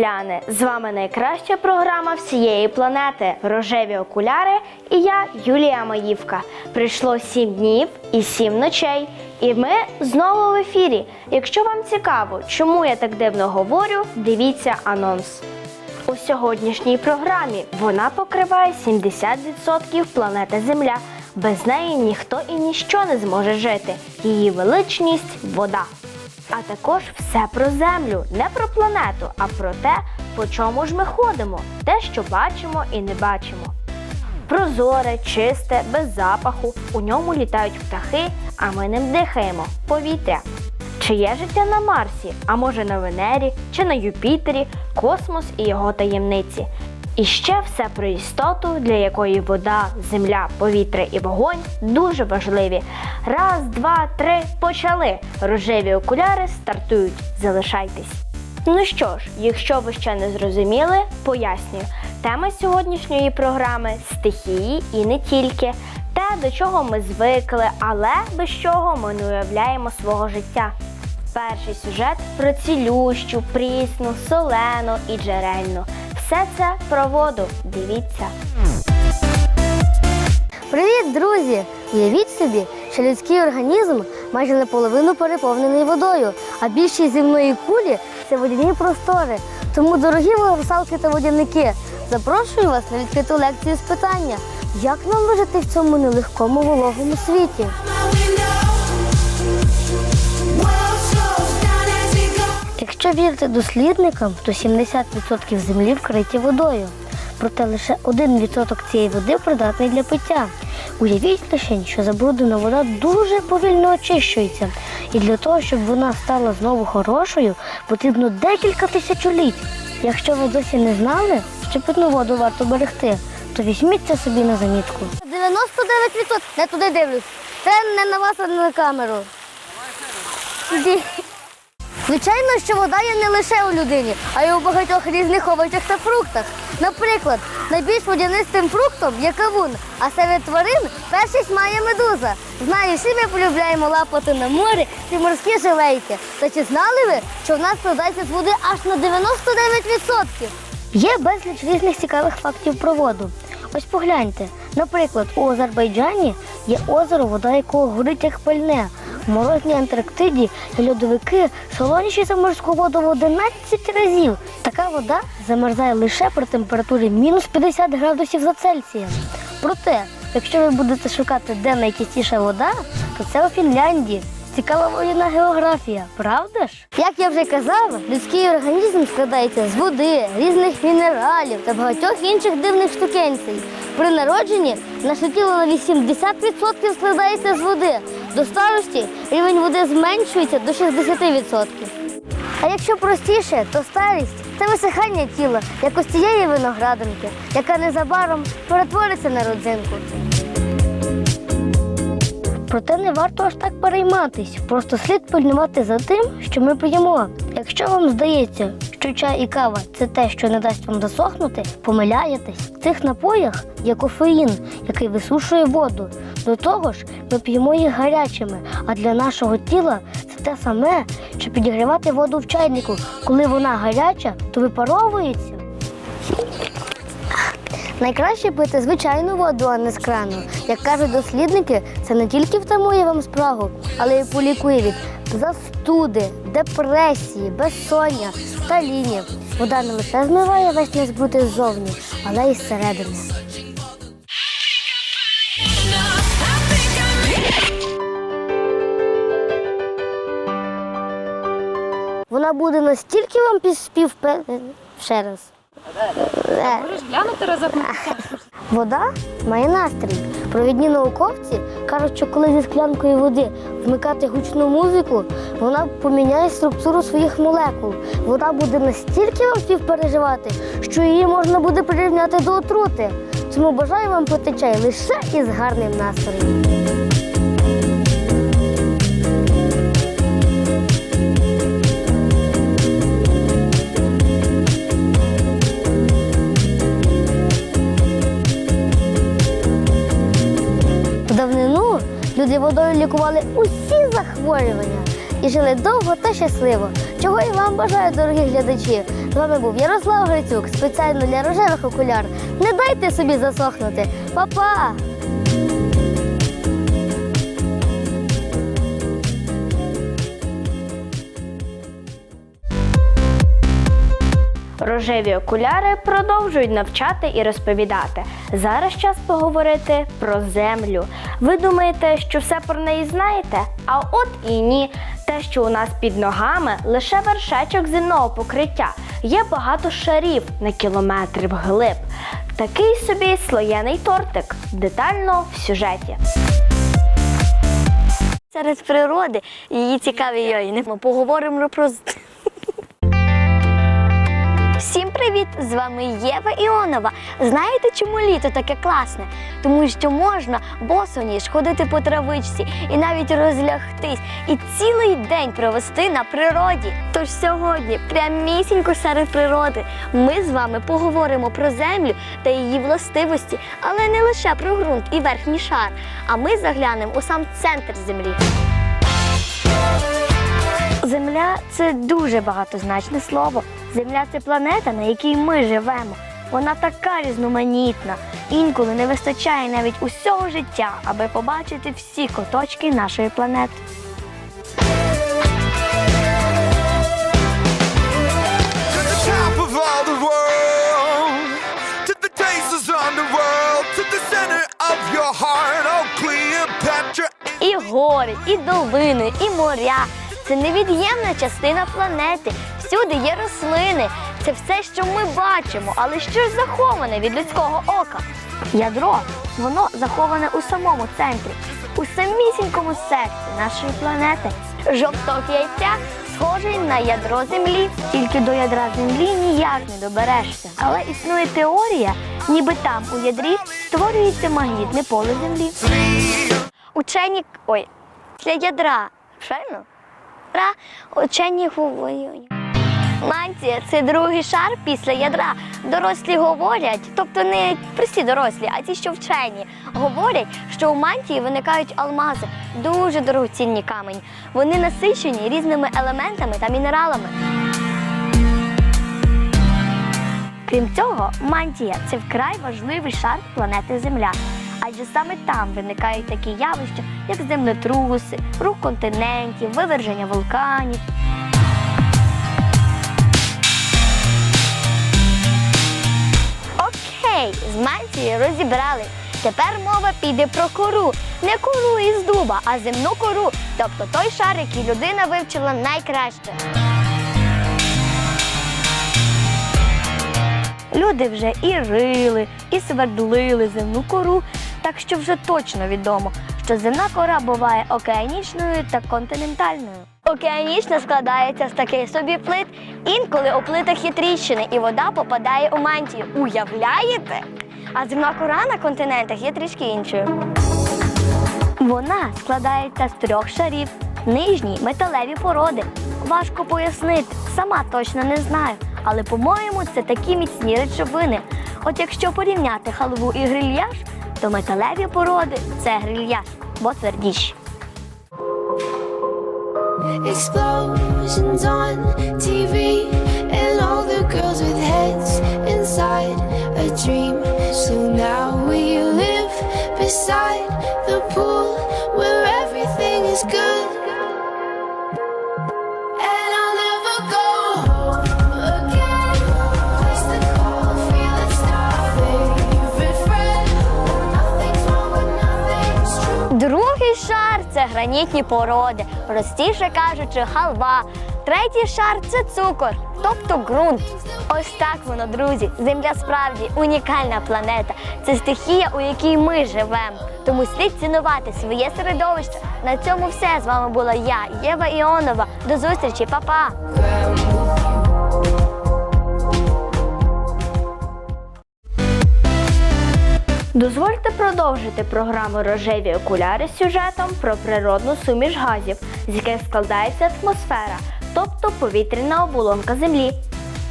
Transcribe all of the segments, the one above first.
земляни! З вами найкраща програма всієї планети Рожеві окуляри і я, Юлія Маївка. Прийшло сім днів і сім ночей. І ми знову в ефірі. Якщо вам цікаво, чому я так дивно говорю, дивіться анонс. У сьогоднішній програмі вона покриває 70% планети Земля. Без неї ніхто і ніщо не зможе жити. Її величність вода. А також все про землю, не про планету, а про те, по чому ж ми ходимо, те, що бачимо і не бачимо. Прозоре, чисте, без запаху, у ньому літають птахи, а ми ним дихаємо повітря. Чи є життя на Марсі, а може на Венері, чи на Юпітері, космос і його таємниці. І ще все про істоту, для якої вода, земля, повітря і вогонь дуже важливі. Раз, два, три, почали. Рожеві окуляри стартують. Залишайтесь. Ну що ж, якщо ви ще не зрозуміли, пояснюю. Тема сьогоднішньої програми стихії і не тільки. Те, до чого ми звикли, але без чого ми не уявляємо свого життя. Перший сюжет про цілющу, прісну, солену і джерельну. Все це про воду. Дивіться. Привіт, друзі! Уявіть собі, що людський організм майже наполовину переповнений водою, а більшість земної кулі це водяні простори. Тому, дорогі русалки та водяники, запрошую вас на відкриту лекцію з питання, як нам вижити в цьому нелегкому вологому світі. Якщо вірити дослідникам, то 70% землі вкриті водою. Проте лише 1% цієї води придатний для пиття. Уявіть лише, що забруднена вода дуже повільно очищується. І для того, щоб вона стала знову хорошою, потрібно декілька тисячоліть. Якщо ви досі не знали, що питну воду варто берегти, то візьміть це собі на замітку. 99% не туди дивлюсь. Це не на вас, а на камеру. Ді- Звичайно, що вода є не лише у людині, а й у багатьох різних овочах та фруктах. Наприклад, найбільш водянистим фруктом є кавун, а серед тварин першість має медуза. Знаю, всі ми полюбляємо лапати на морі ці морські жилейки. Та чи знали ви, що в нас складається з води аж на 99%? Є безліч різних цікавих фактів про воду. Ось погляньте. Наприклад, у Азербайджані є озеро, вода якого горить як пальне. Морозній Антарктиді льодовики солоніші за морську воду в 11 разів. Така вода замерзає лише при температурі мінус 50 градусів за Цельсієм. Проте, якщо ви будете шукати, де найчистіша вода, то це у Фінляндії. Цікава водяна географія, правда ж? Як я вже казав, людський організм складається з води, різних мінералів та багатьох інших дивних штукенцій. При народженні наше тіло на 80% складається з води. До старості рівень води зменшується до 60%. А якщо простіше, то старість це висихання тіла, як ось цієї виноградинки, яка незабаром перетвориться на родзинку. Проте не варто аж так перейматись. Просто слід пильнувати за тим, що ми п'ємо. Якщо вам здається, що чай і кава це те, що не дасть вам засохнути, помиляєтесь. В цих напоях є кофеїн, який висушує воду. До того ж, ми п'ємо їх гарячими, а для нашого тіла це те саме, що підігрівати воду в чайнику. Коли вона гаряча, то випаровується. Найкраще пити звичайну воду, а не з крану. Як кажуть дослідники, це не тільки втамує вам спрагу, але й полікує від застуди, депресії, безсоння та лінів. Вода не лише змиває весь незбути ззовні, але й зсередини. Вона буде настільки вам співпе... Ще раз. Е. Можеш глянути разом? Вода має настрій. Провідні науковці кажуть, що коли зі склянкою води вмикати гучну музику, вона поміняє структуру своїх молекул. Вода буде настільки вам співпереживати, що її можна буде прирівняти до отрути. Тому бажаю вам пити чай лише із гарним настроєм. Люди водою лікували усі захворювання і жили довго та щасливо. Чого і вам бажаю, дорогі глядачі. З вами був Ярослав Грицюк, спеціально для рожевих окуляр. Не дайте собі засохнути. Па-па! Рожеві окуляри продовжують навчати і розповідати. Зараз час поговорити про землю. Ви думаєте, що все про неї знаєте? А от і ні. Те, що у нас під ногами, лише вершечок земного покриття. Є багато шарів на кілометри вглиб. Такий собі слоєний тортик. Детально в сюжеті. Серед природи її цікаві йойни. Ми поговоримо про. Привіт! З вами Єва Іонова. Знаєте, чому літо таке класне? Тому що можна босоніж ходити по травичці і навіть розлягтись, і цілий день провести на природі. Тож сьогодні, прямісінько серед природи, ми з вами поговоримо про землю та її властивості, але не лише про ґрунт і верхній шар. А ми заглянемо у сам центр землі. Земля це дуже багатозначне слово. Земля це планета, на якій ми живемо. Вона така різноманітна. Інколи не вистачає навіть усього життя, аби побачити всі куточки нашої планети. Oh. І гори, і долини, і моря. Це невід'ємна частина планети. Всюди є рослини. Це все, що ми бачимо, але що ж заховане від людського ока? Ядро, воно заховане у самому центрі, у самісінькому серці нашої планети. Жовток яйця схожий на ядро землі. Тільки до ядра землі ніяк не доберешся. Але існує теорія, ніби там у ядрі створюється магнітне поле землі. Учені. Ой, для ядра. Правильно? Ра, учені говорять. Мантія це другий шар після ядра. Дорослі говорять, тобто не прості дорослі, а ті, що вчені, говорять, що у мантії виникають алмази, дуже дорогоцінні камені. Вони насичені різними елементами та мінералами. Крім цього, мантія це вкрай важливий шар планети Земля. Адже саме там виникають такі явища, як землетруси, рух континентів, виверження вулканів. Окей, з мантією розібрали. Тепер мова піде про кору. Не кору із дуба, а земну кору, тобто той шар, який людина вивчила найкраще. Люди вже і рили, і свердлили земну кору, так що вже точно відомо, що земна кора буває океанічною та континентальною. Океанічна складається з таких собі плит. Інколи у плитах є тріщини, і вода попадає у мантію. Уявляєте? А земна кора на континентах є трішки іншою. Вона складається з трьох шарів. Нижні металеві породи. Важко пояснити, сама точно не знаю. Але, по-моєму, це такі міцні речовини. От якщо порівняти халву і грильяж, то металеві породи це грильяж, бо твердіші. Explosions on TV and all the girls with heads inside a dream. So now we live beside the pool where everything is good. Шар це гранітні породи, простіше кажучи, халва. Третій шар це цукор, тобто ґрунт. Ось так воно, друзі. Земля справді унікальна планета. Це стихія, у якій ми живемо. Тому слід цінувати своє середовище. На цьому все з вами була я, Єва Іонова. До зустрічі, па-па! Дозвольте продовжити програму Рожеві окуляри з сюжетом про природну суміш газів, з яких складається атмосфера, тобто повітряна оболонка Землі.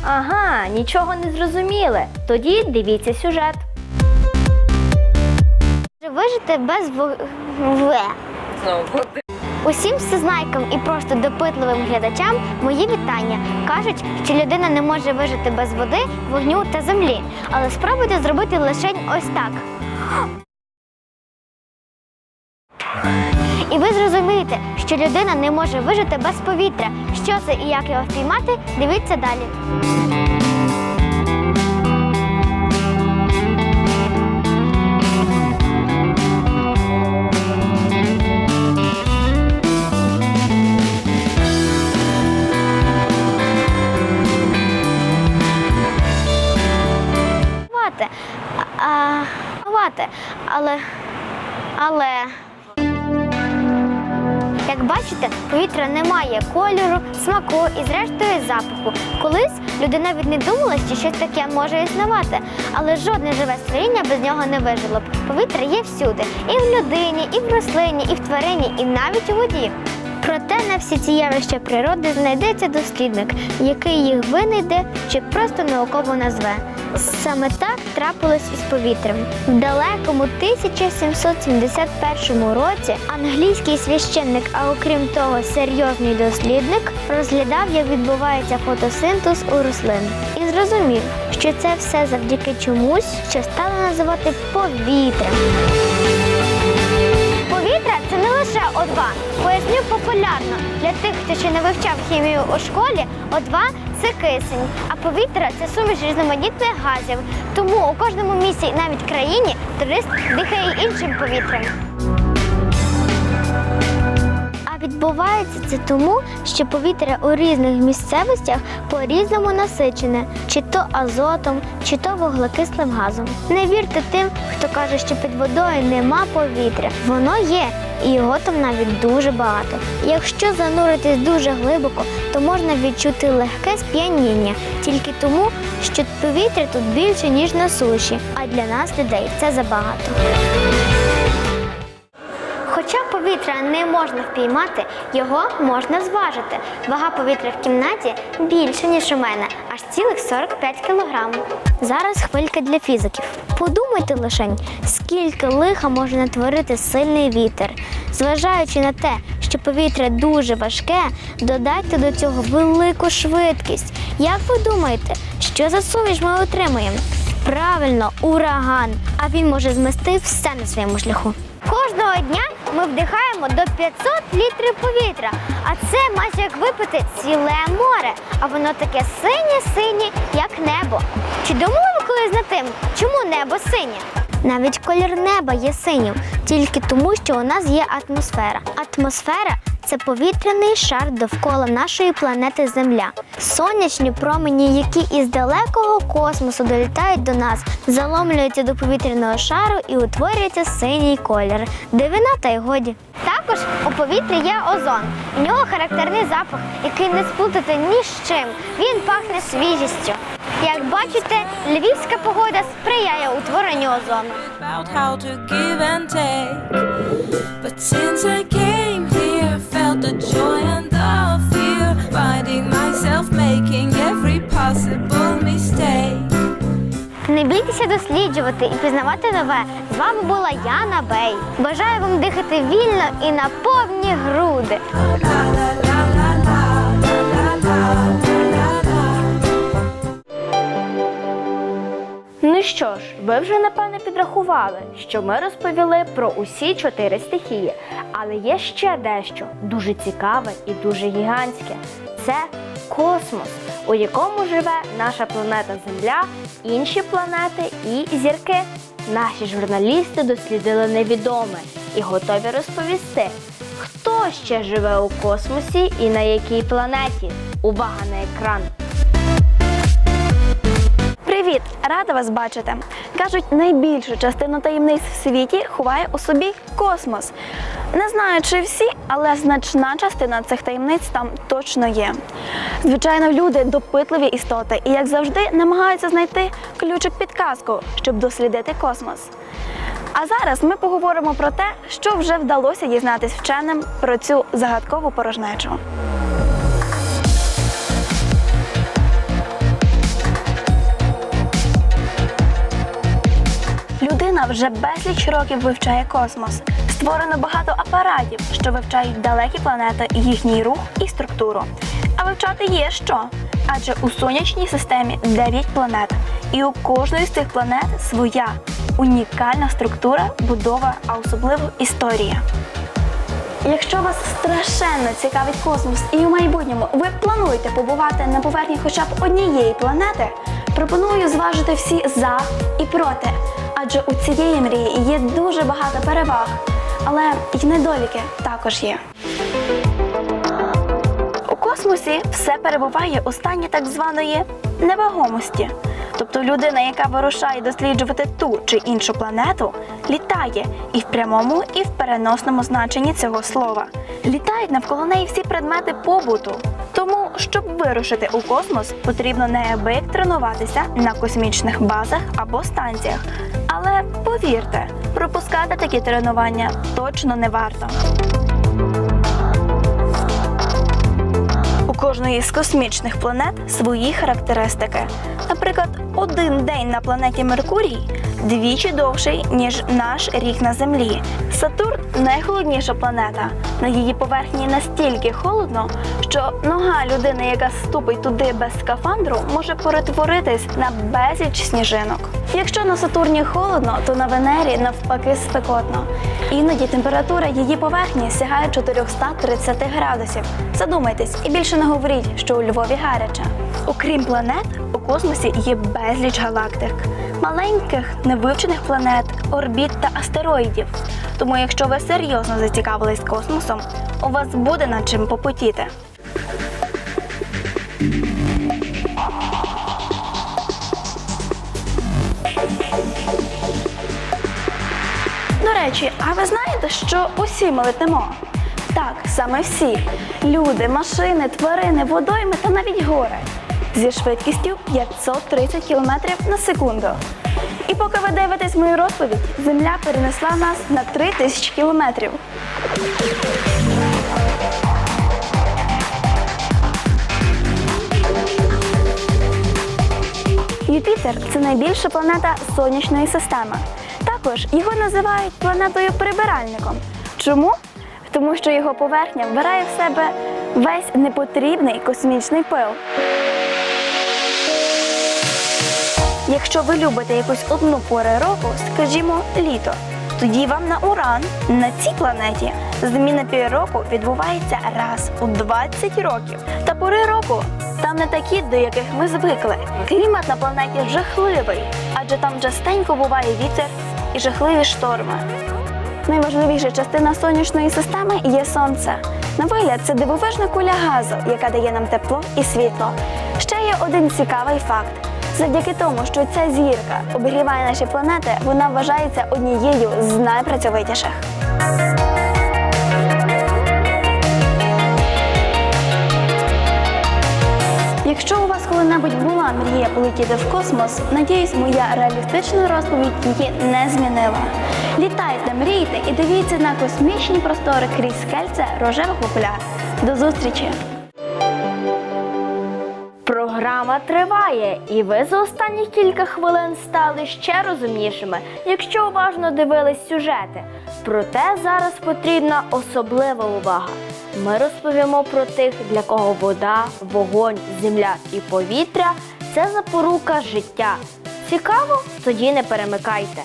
Ага, нічого не зрозуміли. Тоді дивіться сюжет. Вижити без в... В. знову води. Усім всезнайкам і просто допитливим глядачам мої вітання. Кажуть, що людина не може вижити без води, вогню та землі. Але спробуйте зробити лише ось так. І ви зрозумієте, що людина не може вижити без повітря. Що це і як його впіймати, дивіться далі. Вати. Але. Але. Як бачите, повітря не має кольору, смаку і зрештою запаху. Колись людина навіть не думала, що щось таке може існувати, але жодне живе створіння без нього не вижило б. Повітря є всюди, і в людині, і в рослині, і в тварині, і навіть у воді. Проте на всі ці явища природи знайдеться дослідник, який їх винайде чи просто науково назве. Саме так трапилось із повітрям. В далекому 1771 році англійський священник, а окрім того, серйозний дослідник, розглядав, як відбувається фотосинтез у рослин, і зрозумів, що це все завдяки чомусь, що стали називати повітрям. Лише О2. Поясню популярно. Для тих, хто ще не вивчав хімію у школі, О2 це кисень, а повітря це суміш різноманітних газів. Тому у кожному місці навіть країні турист дихає іншим повітрям. Відбувається це тому, що повітря у різних місцевостях по-різному насичене, чи то азотом, чи то вуглекислим газом. Не вірте тим, хто каже, що під водою нема повітря. Воно є, і його там навіть дуже багато. Якщо зануритись дуже глибоко, то можна відчути легке сп'яніння тільки тому, що повітря тут більше, ніж на суші, а для нас, людей, це забагато. Повітря не можна впіймати, його можна зважити. Вага повітря в кімнаті більше, ніж у мене, аж цілих 45 кілограм. Зараз хвилька для фізиків. Подумайте лишень, скільки лиха може натворити сильний вітер. Зважаючи на те, що повітря дуже важке, додайте до цього велику швидкість. Як ви думаєте, що за суміш ми отримаємо? Правильно, ураган. А він може змести все на своєму шляху. Кожного дня ми вдихаємо до 500 літрів повітря, а це майже як випити ціле море. А воно таке синє-синє, як небо. Чи думали ви колись над тим, чому небо синє? Навіть колір неба є синім, тільки тому, що у нас є атмосфера. Атмосфера це повітряний шар довкола нашої планети Земля. Сонячні промені, які із далекого космосу долітають до нас, заломлюються до повітряного шару і утворюється синій колір. Дивина та й годі. Також у повітрі є озон. У нього характерний запах, який не сплутати ні з чим. Він пахне свіжістю. Як бачите, львівська погода сприяє утворенню озону. Не бійтеся досліджувати і пізнавати нове. З вами була Яна Бей. Бажаю вам дихати вільно і на повні груди. Ну що ж, ви вже напевне підрахували, що ми розповіли про усі чотири стихії. Але є ще дещо дуже цікаве і дуже гігантське. Це космос, у якому живе наша планета Земля, інші планети і зірки. Наші журналісти дослідили невідоме і готові розповісти, хто ще живе у космосі і на якій планеті. Увага на екран! Привіт! Рада вас бачити. Кажуть, найбільшу частину таємниць в світі ховає у собі космос. Не знаю, чи всі, але значна частина цих таємниць там точно є. Звичайно, люди допитливі істоти і, як завжди, намагаються знайти ключик підказку, щоб дослідити космос. А зараз ми поговоримо про те, що вже вдалося дізнатись вченим про цю загадкову порожнечу. Людина вже безліч років вивчає космос, Створено багато апаратів, що вивчають далекі планети, їхній рух і структуру. А вивчати є що? Адже у сонячній системі 9 планет, і у кожної з цих планет своя унікальна структура, будова, а особливо історія. Якщо вас страшенно цікавить космос і у майбутньому ви плануєте побувати на поверхні хоча б однієї планети, пропоную зважити всі за і проти. Адже у цієї мрії є дуже багато переваг, але й недоліки також є. У космосі все перебуває у стані так званої невагомості. Тобто людина, яка вирушає досліджувати ту чи іншу планету, літає і в прямому, і в переносному значенні цього слова. Літають навколо неї всі предмети побуту. Тому, щоб вирушити у космос, потрібно неабияк тренуватися на космічних базах або станціях. Але повірте, пропускати такі тренування точно не варто. У кожної з космічних планет свої характеристики. Наприклад, один день на планеті Меркурій двічі довший, ніж наш рік на Землі. Сатурн найхолодніша планета. На її поверхні настільки холодно, що нога людини, яка ступить туди без скафандру, може перетворитись на безліч сніжинок. Якщо на Сатурні холодно, то на Венері навпаки спекотно. Іноді температура її поверхні сягає 430 градусів. Задумайтесь і більше не говоріть, що у Львові гаряче. Окрім планет, у космосі є безліч галактик, маленьких невивчених планет, орбіт та астероїдів. Тому, якщо ви серйозно зацікавились космосом, у вас буде над чим попотіти. До речі, а ви знаєте, що усі ми летимо? Так, саме всі люди, машини, тварини, водойми та навіть гори зі швидкістю 530 км на секунду. І поки ви дивитесь мою розповідь, Земля перенесла нас на 3000 кілометрів. Юпітер це найбільша планета сонячної системи. Також його називають планетою-прибиральником. Чому? Тому що його поверхня вбирає в себе весь непотрібний космічний пил. Якщо ви любите якусь одну пору року, скажімо, літо, тоді вам на уран на цій планеті зміна півроку відбувається раз у 20 років. Та пори року там не такі, до яких ми звикли. Клімат на планеті жахливий, адже там частенько буває вітер і жахливі шторми. Найважливіша частина сонячної системи є сонце. На вигляд це дивовижна куля газу, яка дає нам тепло і світло. Ще є один цікавий факт. Завдяки тому, що ця зірка обігріває наші планети, вона вважається однією з найпрацьовитіших. Якщо у вас коли-небудь була мрія полетіти в космос, надіюсь, моя реалістична розповідь її не змінила. Літайте, мрійте і дивіться на космічні простори крізь скельце рожевих окуляр. До зустрічі! Програма триває, і ви за останні кілька хвилин стали ще розумнішими, якщо уважно дивились сюжети. Проте зараз потрібна особлива увага. Ми розповімо про тих, для кого вода, вогонь, земля і повітря це запорука життя. Цікаво? Тоді не перемикайте.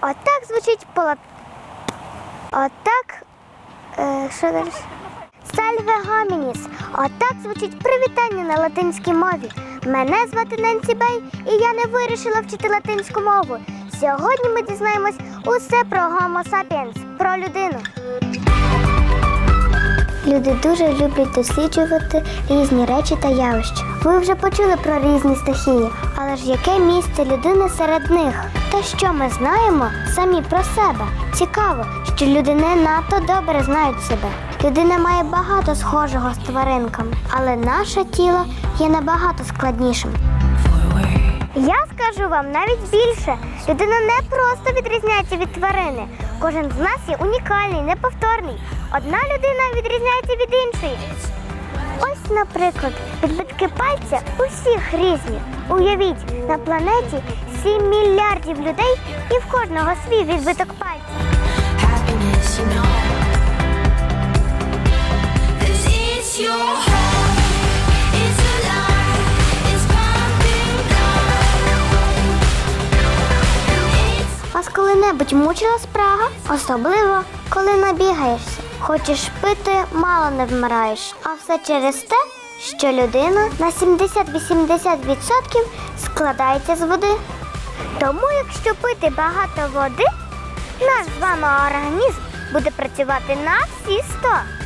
Отак звучить пола. Отак. Е, що далі? Сальве гомініс. Отак звучить привітання на латинській мові. Мене звати Ненсі Бей, і я не вирішила вчити латинську мову. Сьогодні ми дізнаємось усе про Homo sapiens, про людину. Люди дуже люблять досліджувати різні речі та явища. Ви вже почули про різні стихії, але ж яке місце людини серед них? Та що ми знаємо самі про себе? Цікаво, що люди не надто добре знають себе. Людина має багато схожого з тваринками, але наше тіло є набагато складнішим. Я скажу вам навіть більше. Людина не просто відрізняється від тварини. Кожен з нас є унікальний, неповторний. Одна людина відрізняється від іншої. Ось, наприклад, відбитки пальця у всіх різні. Уявіть, на планеті 7 мільярдів людей і в кожного свій відбиток пальця. Вас коли-небудь мучила спрага? Особливо, коли набігаєшся. Хочеш пити, мало не вмираєш. А все через те, що людина на 70-80% складається з води. Тому, якщо пити багато води, наш з вами організм буде працювати на всі 100.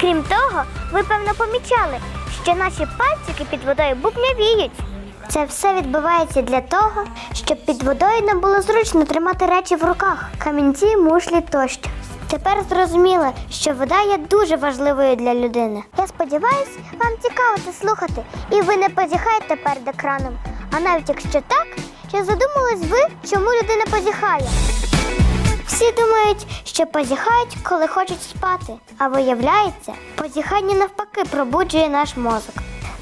Крім того, ви певно помічали, що наші пальчики під водою бубнявіють. Це все відбувається для того, щоб під водою нам було зручно тримати речі в руках, камінці, мушлі тощо. Тепер зрозуміло, що вода є дуже важливою для людини. Я сподіваюся, вам цікаво це слухати, і ви не позіхаєте перед екраном. А навіть якщо так, чи задумались ви, чому людина позіхає? Всі думають, що позіхають, коли хочуть спати. А виявляється, позіхання навпаки пробуджує наш мозок.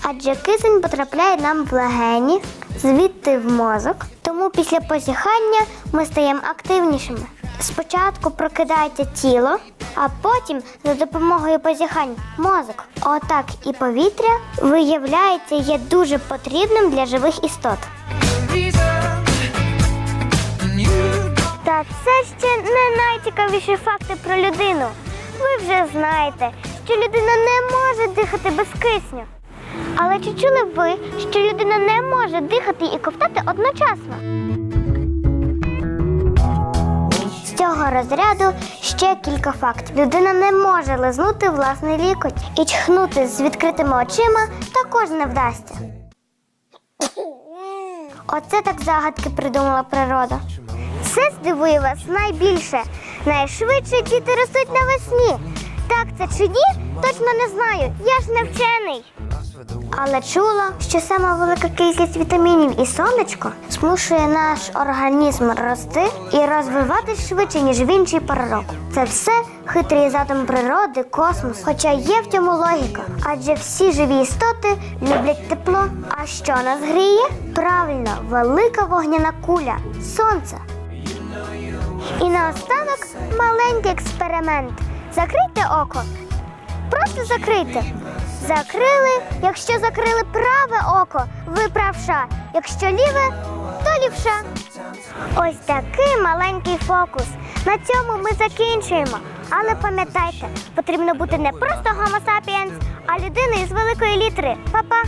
Адже кисень потрапляє нам в легені, звідти в мозок. Тому після позіхання ми стаємо активнішими. Спочатку прокидається тіло, а потім за допомогою позіхань мозок. Отак і повітря, виявляється, є дуже потрібним для живих істот. Та це ще не найцікавіші факти про людину. Ви вже знаєте, що людина не може дихати без кисню. Але чи чули ви, що людина не може дихати і ковтати одночасно? З цього розряду ще кілька фактів. Людина не може лизнути власний лікоть і чхнути з відкритими очима також не вдасться. Оце так загадки придумала природа. Здивує вас найбільше. Найшвидше діти ростуть навесні. Так це чи ні? Точно не знаю. Я ж не вчений. Але чула, що сама велика кількість вітамінів і сонечко змушує наш організм рости і розвиватись швидше, ніж в іншій пори року. Це все хитрий задум природи, космос. Хоча є в цьому логіка. Адже всі живі істоти люблять тепло. А що нас гріє? Правильно, велика вогняна куля сонце. І наостанок маленький експеримент. Закрийте око. Просто закрийте. Закрили, якщо закрили праве око, ви правша. Якщо ліве, то лівша. Ось такий маленький фокус. На цьому ми закінчуємо. Але пам'ятайте, потрібно бути не просто Homo sapiens, а людиною з великої літери. Па-па!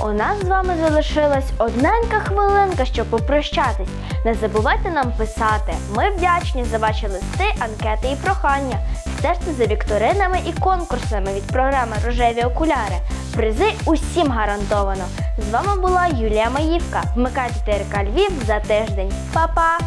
У нас з вами залишилась одненька хвилинка, щоб попрощатись. Не забувайте нам писати. Ми вдячні за ваші листи, анкети і прохання. Стежте за вікторинами і конкурсами від програми Рожеві окуляри. Призи усім гарантовано. З вами була Юлія Маївка. Вмикайте ТРК Львів за тиждень. Па-па!